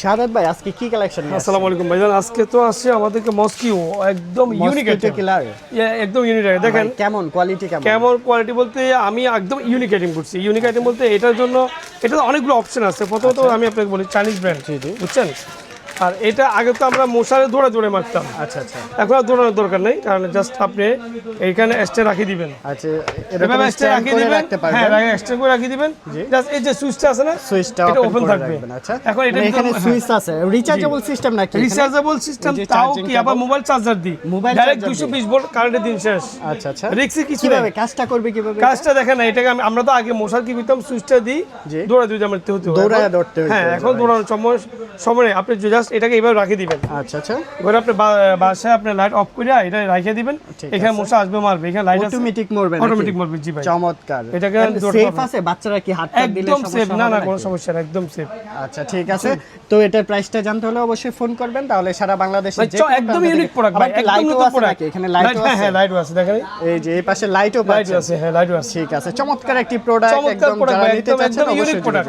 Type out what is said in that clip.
শাহাদাত ভাই আজকে কি কালেকশন আসসালামু আলাইকুম ভাইজান। আজকে তো আসছে আমাদেরকে মস্কিও একদম ইউনিক কিলার একদম ইউনিক দেখেন কেমন? কোয়ালিটি কেমন? কেমন কোয়ালিটি বলতে আমি একদম ইউনিক আইটেম করছি। ইউনিক আইটেম বলতে এটার জন্য এটা অনেকগুলো অপশন আছে। প্রথমত আমি আপনাকে বলি চাইনিজ ব্র্যান্ড। বুঝছেন? আর এটা আগে তো আমরা মশারে দৌড়ে দৌড়ে মারতাম। আচ্ছা আচ্ছা। এখন আর দৌড়ানোর দরকার নেই কারণ জাস্ট আপনি এইখানে এক্সট্রা রাখি দিবেন। আচ্ছা এরকম এভাবে এক্সট্রা রাখি দিবেন হ্যাঁ এক্সট্রা করে রাখি দিবেন। জাস্ট এই যে সুইচটা আছে না সুইচটা এটা ওপেন থাকবে। আচ্ছা। এখন এটা মানে এখানে সুইচ আছে। রিচার্জেবল সিস্টেম নাকি রিচার্জেবল সিস্টেম তাও কি আবার মোবাইল চার্জার দিই? Mobile ডাইরেক্ট charger দুশো দিয়ে? বিশ ভোল্ট কারেন্টের দিন শেষ। আচ্ছা আচ্ছা। রিক্সি কিছু কীভাবে? কাজটা করবে কীভাবে? কাজটা দেখেন না এটাকে আমরা তো আগে মশার কি করতাম সুইচটা দিই। দৌড়া দুই আমার হতো এখন- দৌড়তে হতো, হ্যাঁ এখন. দৌড়ানোর সময় সময় আপনি জাস্ট এটাকে এইভাবে রাখি দিবেন। আচ্ছা আচ্ছা। এবার আপনি বাসায় আপনি লাইট অফ করে এটা রাখে দিবেন। এখানে মশা আসবে মারবে। এখানে লাইট অটোমেটিক মরবে অটোমেটিক মারবে জি ভাই। চমৎকার। এটাকে সেফ আছে? বাচ্চারা কি হাত দিলে একদম সেফ না না কোনো সমস্যা না একদম সেফ আচ্ছা ঠিক আছে। তো এটার প্রাইসটা জানতে হলে অবশ্যই ফোন করবেন। তাহলে সারা বাংলাদেশে একদম ইউনিক প্রোডাক্ট ভাই একদম নতুন প্রোডাক্ট এখানে লাইটও হ্যাঁ আছে? হ্যাঁ লাইটও আছে দেখেন। এই যে এই পাশে লাইটও লাইট আছে হ্যাঁ লাইটও আছে। ঠিক আছে চমৎকার একটি প্রোডাক্ট একদম যারা নিতে চাচ্ছেন অবশ্যই প্রোডাক্ট